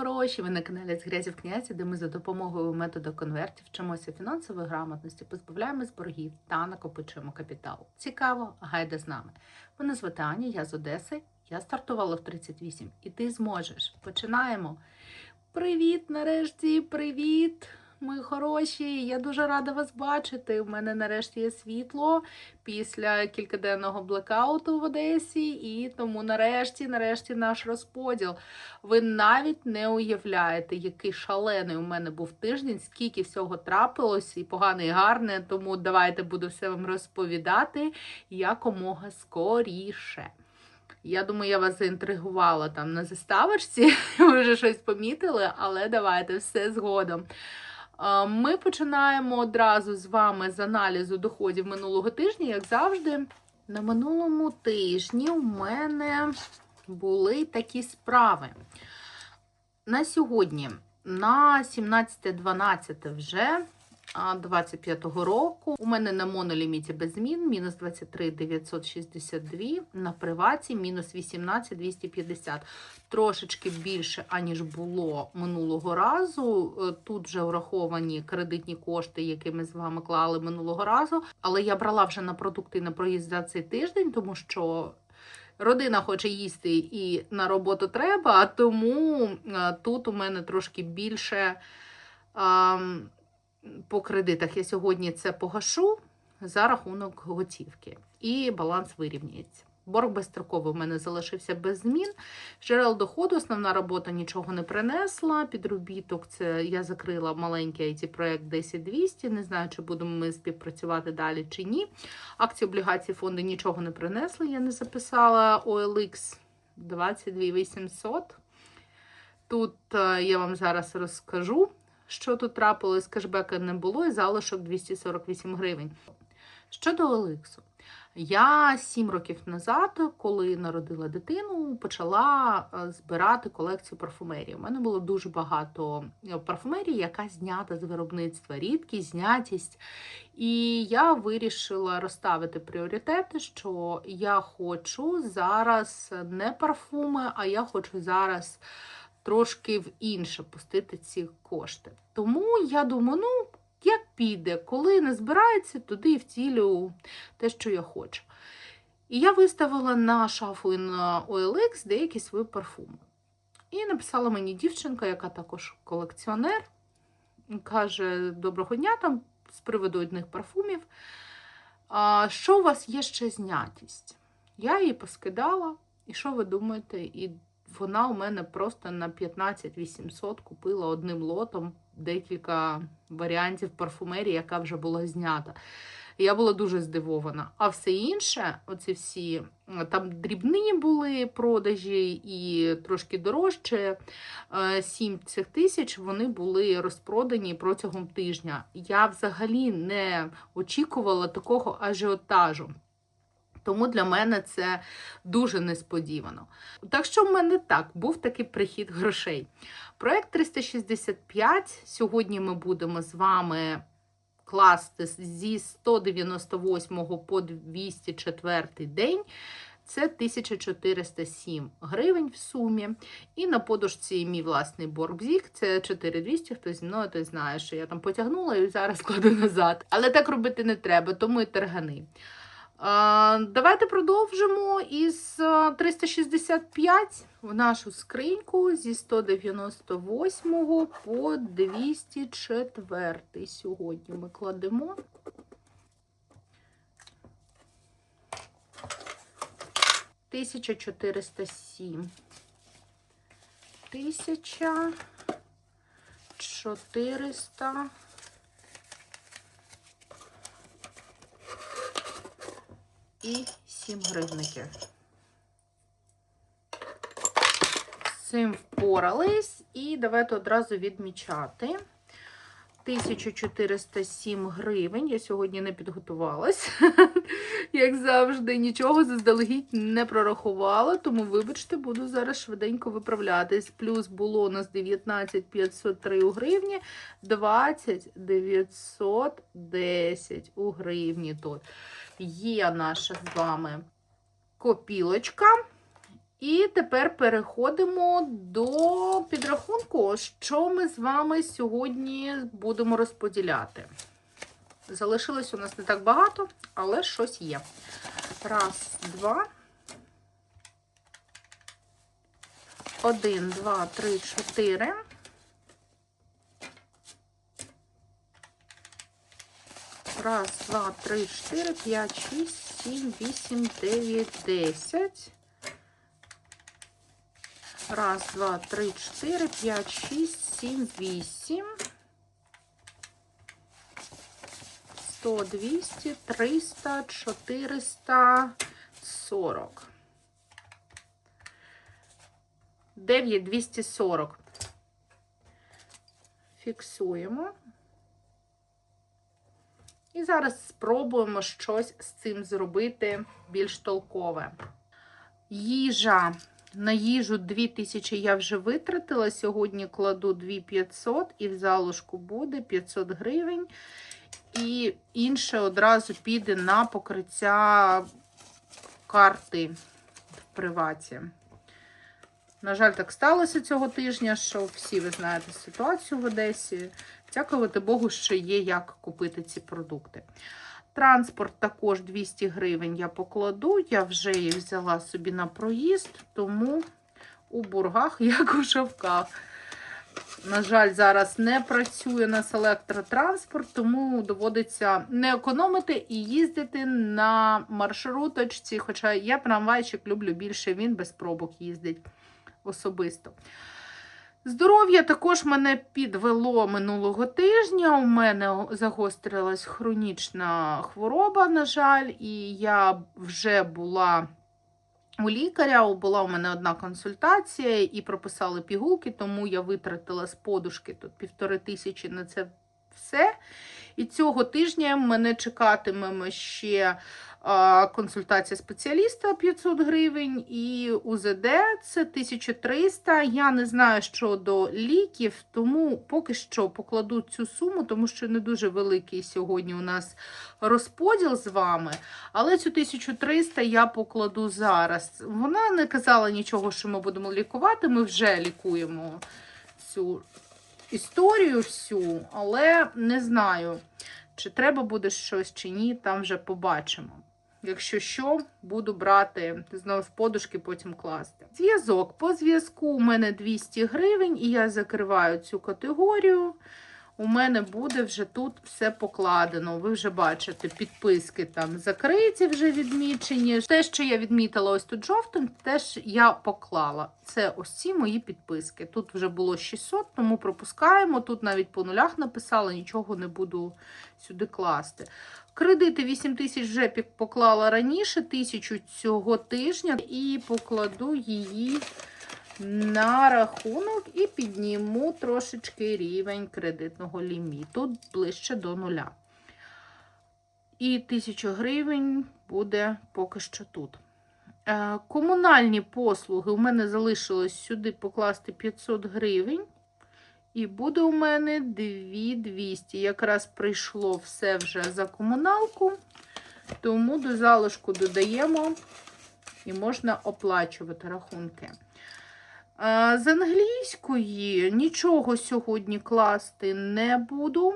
хороші! Ви на каналі з грязі в князі, де ми за допомогою методу конвертів вчимося фінансової грамотності, позбавляємось боргів та накопичуємо капітал. Цікаво, гайда з нами. Мене звати Аня, я з Одеси. Я стартувала в 38, і ти зможеш. Починаємо. Привіт, нарешті, привіт! Мої хороші, я дуже рада вас бачити. У мене нарешті є світло після кількаденного блекауту в Одесі, і тому нарешті, нарешті, наш розподіл. Ви навіть не уявляєте, який шалений у мене був тиждень, скільки всього трапилось, і погане, і гарне. Тому давайте буду все вам розповідати якомога скоріше. Я думаю, я вас заінтригувала там на заставочці, ви вже щось помітили, але давайте все згодом. А, Ми починаємо одразу з вами з аналізу доходів минулого тижня, як завжди. На минулому тижні у мене були такі справи. На сьогодні, на 17.12 вже 25-го року. У мене на моноліміті без змін мінус 23 962, на приваті мінус 18 250. Трошечки більше, аніж було минулого разу. Е, Тут вже враховані кредитні кошти, які ми з вами клали минулого разу. Але я брала вже на продукти на проїзд за цей тиждень, тому що. Родина хоче їсти і на роботу треба, тому е, тут у мене трошки більше по кредитах. Я сьогодні це погашу за рахунок готівки. І баланс вирівнюється. Борг безстроковий у мене залишився без змін. Джерел доходу, основна робота нічого не принесла. Підробіток це я закрила маленький it проект 10200. Не знаю, чи будемо ми співпрацювати далі чи ні. Акції, облігації, фонди нічого не принесли. Я не записала OLX 22800. Тут е, я вам зараз розкажу, що тут трапилось. Кешбека не було і залишок 248 гривень. Щодо OLX. Я сім років назад, коли народила дитину, почала е, збирати колекцію парфумерії. У мене було дуже багато е, парфумерії, яка знята з виробництва, рідкість, знятість. І я вирішила розставити пріоритети, що я хочу зараз не парфуми, а я хочу зараз трошки в інше пустити ці кошти. Тому я думаю, ну. Як піде, коли не збирається, туди і втілю те, що я хочу. І я виставила на шафу на OLX деякі свої парфуми. І написала мені дівчинка, яка також колекціонер, каже: Доброго дня там з приводу одних парфумів. А, що у вас є ще знятість? Я її поскидала, і що ви думаєте? І вона у мене просто на 15 800 купила одним лотом декілька варіантів парфумерії, яка вже була знята. Я була дуже здивована. А все інше, оці всі там дрібні були продажі і трошки дорожче. Сім цих тисяч вони були розпродані протягом тижня. Я взагалі не очікувала такого ажіотажу. Тому для мене це дуже несподівано. Так що в мене так, був такий прихід грошей. Проект 365. Сьогодні ми будемо з вами класти зі 198 по 204 день. Це 1407 гривень в сумі. І на подушці мій власний боргзік, це 4200. Хто зі мною, той знає, що я там потягнула і зараз кладу назад. Але так робити не треба, тому і тергани. Давайте продовжимо із 365 в нашу скриньку зі 198 по 204. Сьогодні ми кладемо. Тисяча чотириста сім. Тисяча чотириста і 7 гривників. З цим впорались, і давайте одразу відмічати. 1407 гривень. Я сьогодні не підготувалась, як завжди, нічого заздалегідь не прорахувала, тому, вибачте, буду зараз швиденько виправлятись. Плюс було у нас 19 503 у гривні, 20 910 у гривні тут. Є наша з вами копілочка. І тепер переходимо до підрахунку, що ми з вами сьогодні будемо розподіляти. Залишилось у нас не так багато, але щось є. Раз, два. Один, два, три, чотири. Раз, два, три, чотири, п'ять, шість, сім, вісім, дев'ять, десять. Раз, два, три, чотири, п'ять, шість, сім, вісім. Сто, двісті, триста, чотириста, сорок. Дев'ять, двісті сорок. Фіксуємо. І зараз спробуємо щось з цим зробити більш толкове. Їжа. На їжу 2000 я вже витратила. Сьогодні кладу 2500 і в залишку буде 500 гривень. І інше одразу піде на покриття карти в приваті. На жаль, так сталося цього тижня, що всі ви знаєте ситуацію в Одесі. Дякувати Богу, що є як купити ці продукти. Транспорт також 200 гривень я покладу. Я вже їх взяла собі на проїзд, тому у бургах, як у шовках. На жаль, зараз не працює нас електротранспорт, тому доводиться не економити і їздити на маршруточці. Хоча я трамвайчик люблю більше, він без пробок їздить особисто. Здоров'я також мене підвело минулого тижня. У мене загострилась хронічна хвороба, на жаль, і я вже була у лікаря. Була у мене одна консультація і прописали пігулки, тому я витратила з подушки тут півтори тисячі на це все. І цього тижня мене чекатимемо ще консультація спеціаліста 500 гривень, і УЗД це 1300. Я не знаю щодо ліків, тому поки що покладу цю суму, тому що не дуже великий сьогодні у нас розподіл з вами. Але цю 1300 я покладу зараз. Вона не казала нічого, що ми будемо лікувати. Ми вже лікуємо цю історію всю, але не знаю. Чи треба буде щось, чи ні, там вже побачимо. Якщо що, буду брати знову з подушки, потім класти. Зв'язок. По зв'язку у мене 200 гривень, і я закриваю цю категорію. У мене буде вже тут все покладено. Ви вже бачите, підписки там закриті, вже відмічені. Те, що я відмітила ось тут жовтим, теж я поклала. Це ось ці мої підписки. Тут вже було 600, тому пропускаємо. Тут навіть по нулях написала, нічого не буду сюди класти. Кредити 8 тисяч вже поклала раніше, тисячу цього тижня, і покладу її на рахунок і підніму трошечки рівень кредитного ліміту ближче до нуля. І 1000 гривень буде поки що тут. Е, комунальні послуги у мене залишилось сюди покласти 500 гривень. І буде у мене 2200. Якраз прийшло все вже за комуналку, тому до залишку додаємо і можна оплачувати рахунки. З англійської нічого сьогодні класти не буду.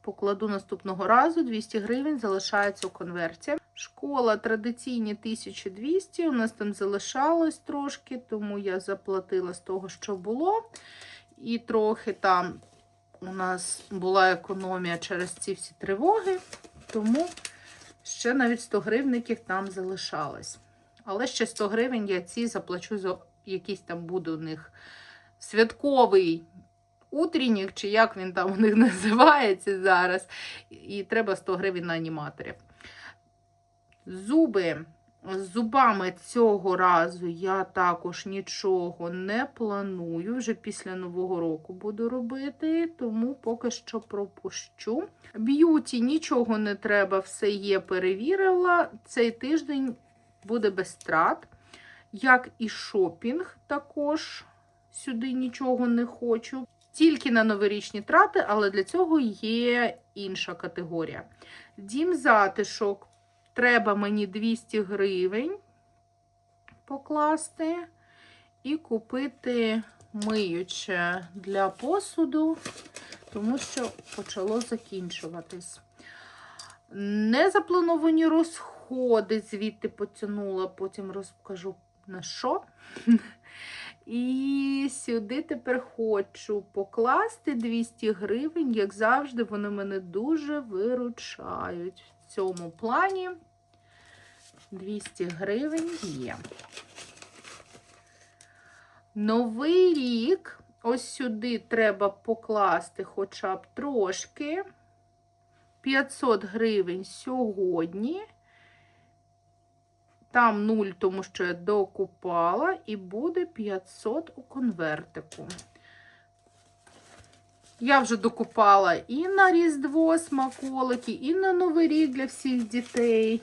Покладу наступного разу 200 гривень, залишається у конверті. Школа традиційні 1200. У нас там залишалось трошки, тому я заплатила з того, що було. І трохи там у нас була економія через ці всі тривоги, тому ще навіть 100 гривників там залишалось. Але ще 100 гривень я ці заплачу за якийсь там буде у них святковий утреннік, чи як він там у них називається зараз. І треба 100 гривень на аніматорів. Зуби. З зубами цього разу я також нічого не планую. Вже після Нового року буду робити, тому поки що пропущу. Б'юті нічого не треба, все є, перевірила. Цей тиждень буде без страт. Як і шопінг, також сюди нічого не хочу. Тільки на новорічні трати, але для цього є інша категорія. Дім затишок. Треба мені 200 гривень. покласти і купити миюче для посуду, тому що почало закінчуватись. Незаплановані розходи звідти потягнула, потім розкажу на що. І сюди тепер хочу покласти 200 гривень, як завжди, вони мене дуже виручають. В цьому плані 200 гривень є. Новий рік. Ось сюди треба покласти хоча б трошки. 500 гривень сьогодні. Там 0, тому що я докупала, і буде 500 у конвертику. Я вже докупала і на Різдво смаколики, і на Новий рік для всіх дітей.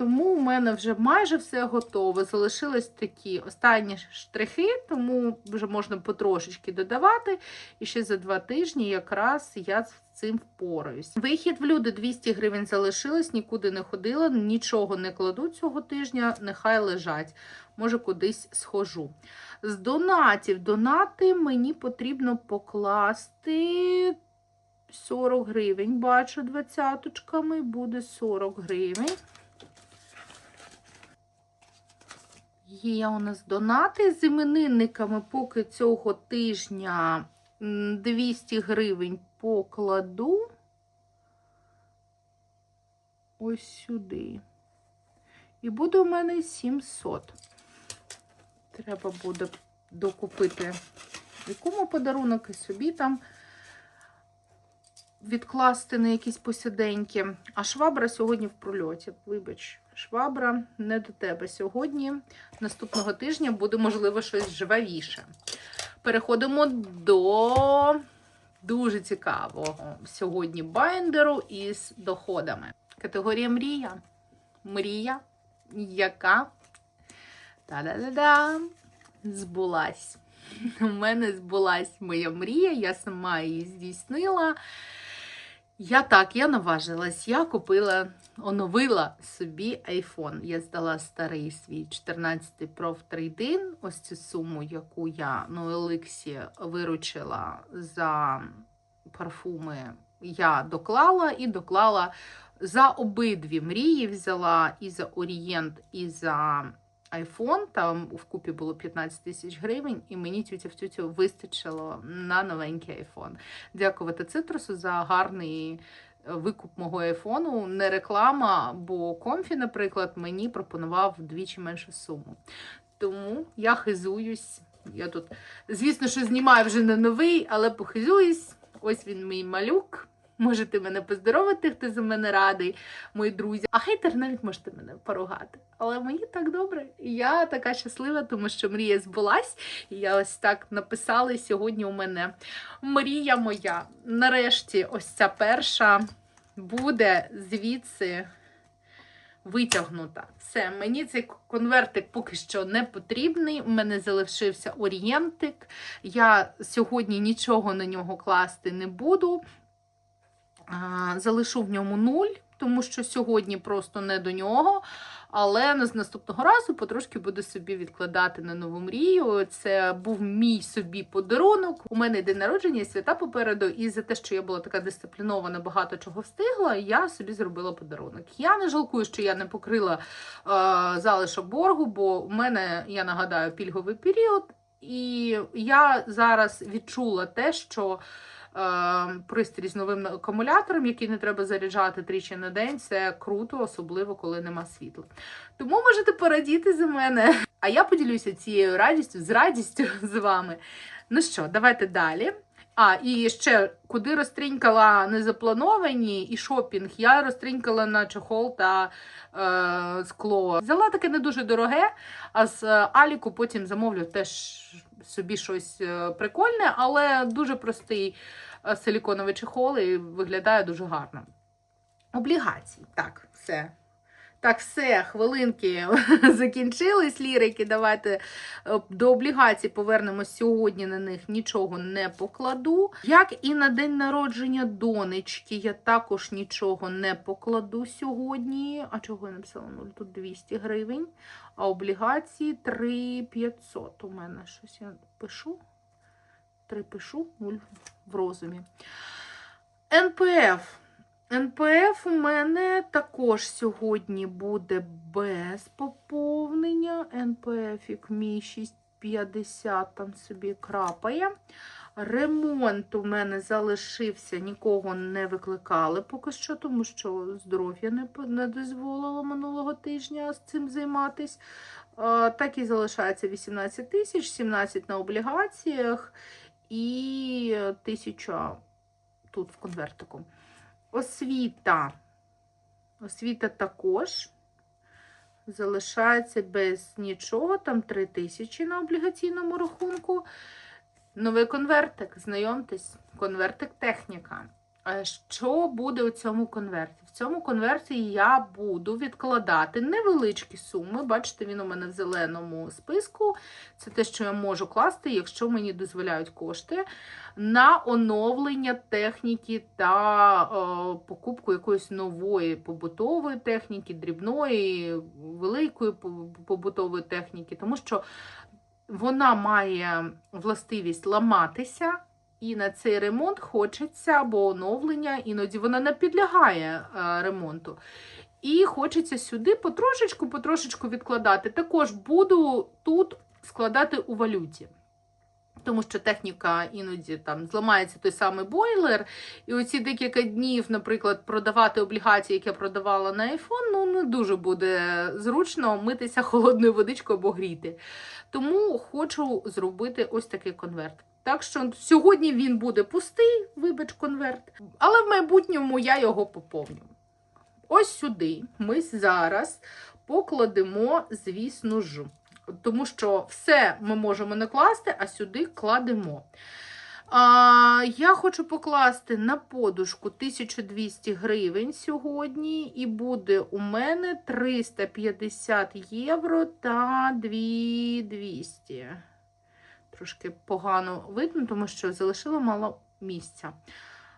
Тому у мене вже майже все готове. Залишились такі останні штрихи, тому вже можна потрошечки додавати. І ще за два тижні якраз я з цим впораюсь. Вихід в люди 200 гривень залишилось, нікуди не ходила, нічого не кладу цього тижня, нехай лежать. Може, кудись схожу. З донатів, донати мені потрібно покласти 40 гривень. Бачу, двадцяточками буде 40 гривень. Є у нас донати з іменинниками, поки цього тижня 200 гривень покладу ось сюди. І буде у мене 700. Треба буде докупити якому подарунок і собі там відкласти на якісь посіденьки. А швабра сьогодні в прольоті. Вибач, швабра не до тебе сьогодні. Наступного тижня буде, можливо, щось живавіше. Переходимо до дуже цікавого сьогодні байндеру із доходами. Категорія мрія. Мрія, яка та-да-да-да, збулась. У мене збулась моя мрія, я сама її здійснила. Я так, я наважилась, я купила, оновила собі iPhone. Я здала старий свій 14 Pro в трейдин. Ось цю суму, яку я на Еликсі виручила за парфуми, я доклала і доклала за обидві мрії. Взяла і за Орієнт, і за iPhone. Там вкупі було 15 тисяч гривень, і мені тютя в тютю вистачило на новенький iPhone. Дякувати цитрусу за гарний викуп мого айфону. Не реклама, бо комфі, наприклад, мені пропонував вдвічі меншу суму. Тому я хизуюсь. Я тут, звісно, що знімаю вже не новий, але похизуюсь. Ось він мій малюк. Можете мене поздоровити, хто за мене радий, мої друзі. А хейтер навіть можете мене поругати. Але мені так добре. І я така щаслива, тому що мрія збулась. І я ось так написала. І сьогодні у мене мрія моя. Нарешті, ось ця перша буде звідси витягнута. Все, мені цей конвертик поки що не потрібний. У мене залишився орієнтик. Я сьогодні нічого на нього класти не буду. Залишу в ньому нуль, тому що сьогодні просто не до нього. Але з наступного разу потрошки буду собі відкладати на нову мрію. Це був мій собі подарунок. У мене день народження свята попереду. І за те, що я була така дисциплінована, багато чого встигла, я собі зробила подарунок. Я не жалкую, що я не покрила е, залишок боргу, бо у мене, я нагадаю, пільговий період. І я зараз відчула те, що. Е, пристрій з новим акумулятором, який не треба заряджати тричі на день. Це круто, особливо коли нема світла. Тому можете порадіти за мене. А я поділюся цією радістю з радістю з вами. Ну що, давайте далі. А, і ще куди розтринькала незаплановані і шопінг, я розтринькала на чохол та е, скло. Взяла таке не дуже дороге, а з Аліку потім замовлю теж собі щось е, прикольне, але дуже простий е, силіконовий чехол і виглядає дуже гарно. Облігації. Так, все. Так, все, хвилинки закінчились лірики. Давайте е, до облігацій повернемось сьогодні. На них нічого не покладу. Як і на день народження донечки, я також нічого не покладу сьогодні. А чого я написала? Ну, тут 200 гривень. А облігації 3500. У мене щось я пишу. 3 пишу, 0 в розумі. НПФ. НПФ у мене також сьогодні буде без поповнення. НПФ мій 650 там собі крапає. Ремонт у мене залишився, нікого не викликали поки що, тому що здоров'я не, дозволило минулого тижня з цим займатися. Так і залишається 18 тисяч, 17 на облігаціях і 1000 тут в конвертику. Освіта. Освіта також залишається без нічого, там 3 тисячі на облігаційному рахунку. Новий конвертик, знайомтесь, конвертик техніка. Що буде у цьому конверті? В цьому конверті я буду відкладати невеличкі суми. Бачите, він у мене в зеленому списку. Це те, що я можу класти, якщо мені дозволяють кошти, на оновлення техніки та е, покупку якоїсь нової побутової техніки, дрібної, великої побутової техніки, тому що вона має властивість ламатися. І на цей ремонт хочеться або оновлення, іноді вона не підлягає е, ремонту. І хочеться сюди потрошечку, потрошечку відкладати. Також буду тут складати у валюті. Тому що техніка іноді там зламається той самий бойлер, і оці декілька днів, наприклад, продавати облігації, які я продавала на iPhone, ну не дуже буде зручно митися холодною водичкою або гріти. Тому хочу зробити ось такий конверт. Так що сьогодні він буде пустий, вибач конверт, але в майбутньому я його поповню. Ось сюди ми зараз покладемо, звісно ж, тому що все ми можемо не класти, а сюди кладемо. А, я хочу покласти на подушку 1200 гривень сьогодні, і буде у мене 350 євро та 2200. Трошки погано видно, тому що залишила мало місця.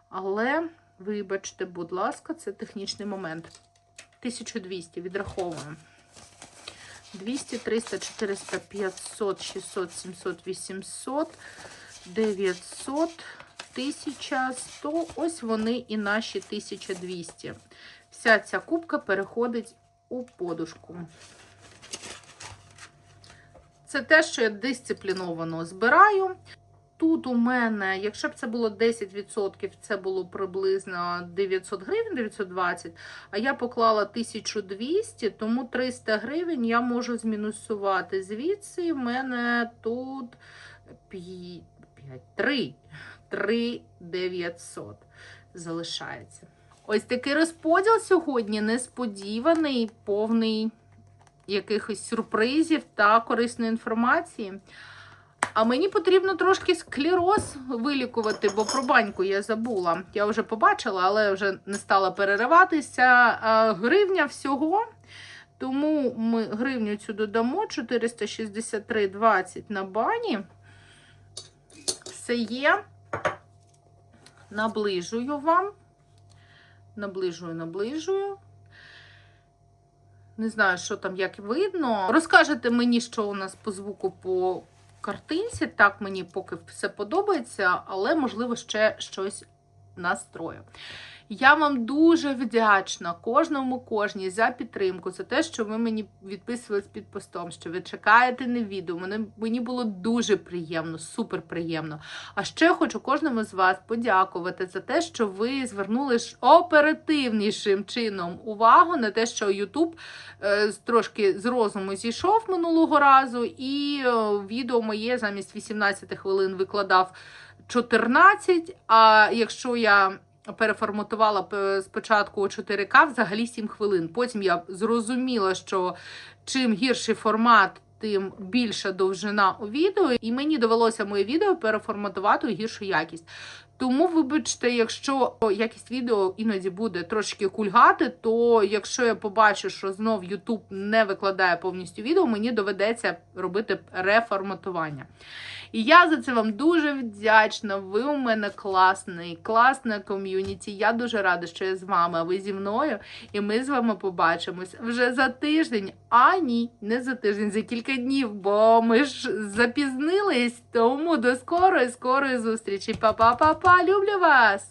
Але, вибачте, будь ласка, це технічний момент. 1200 відраховуємо. 200, 300, 400, 500, 600, 700, 800, 900, 1100. Ось вони і наші 1200. Вся ця кубка переходить у подушку. Це те, що я дисципліновано збираю. Тут у мене, якщо б це було 10%, це було приблизно 900 гривень, 920, а я поклала 1200, тому 300 гривень я можу змінусувати звідси. В мене тут 5, 3, 3 900 залишається. Ось такий розподіл сьогодні несподіваний, повний якихось сюрпризів та корисної інформації. А мені потрібно трошки склероз вилікувати, бо про баньку я забула. Я вже побачила, але вже не стала перериватися. Гривня всього. Тому ми гривню цю додамо 463,20 на бані. Все є. Наближую вам. Наближую, наближую. Не знаю, що там як видно. Розкажете мені, що у нас по звуку по картинці. Так, мені поки все подобається, але, можливо, ще щось настрою. Я вам дуже вдячна кожному кожній за підтримку, за те, що ви мені відписувались під постом, що ви чекаєте на відео. Мені, було дуже приємно, супер приємно. А ще хочу кожному з вас подякувати за те, що ви звернули оперативнішим чином увагу на те, що YouTube е, трошки з розуму зійшов минулого разу, і е, відео моє замість 18 хвилин викладав 14. А якщо я переформатувала спочатку у 4К, взагалі 7 хвилин. Потім я зрозуміла, що чим гірший формат. Тим більша довжина у відео, і мені довелося моє відео переформатувати у гіршу якість. Тому, вибачте, якщо якість відео іноді буде трошки кульгати, то якщо я побачу, що знов YouTube не викладає повністю відео, мені доведеться робити реформатування. І я за це вам дуже вдячна. Ви у мене класний, класна ком'юніті. Я дуже рада, що я з вами, а ви зі мною. І ми з вами побачимось вже за тиждень. А ні, не за тиждень, за кілька днів, бо ми ж запізнились. Тому до скорої, скорої зустрічі. Па-па-па-па, люблю вас!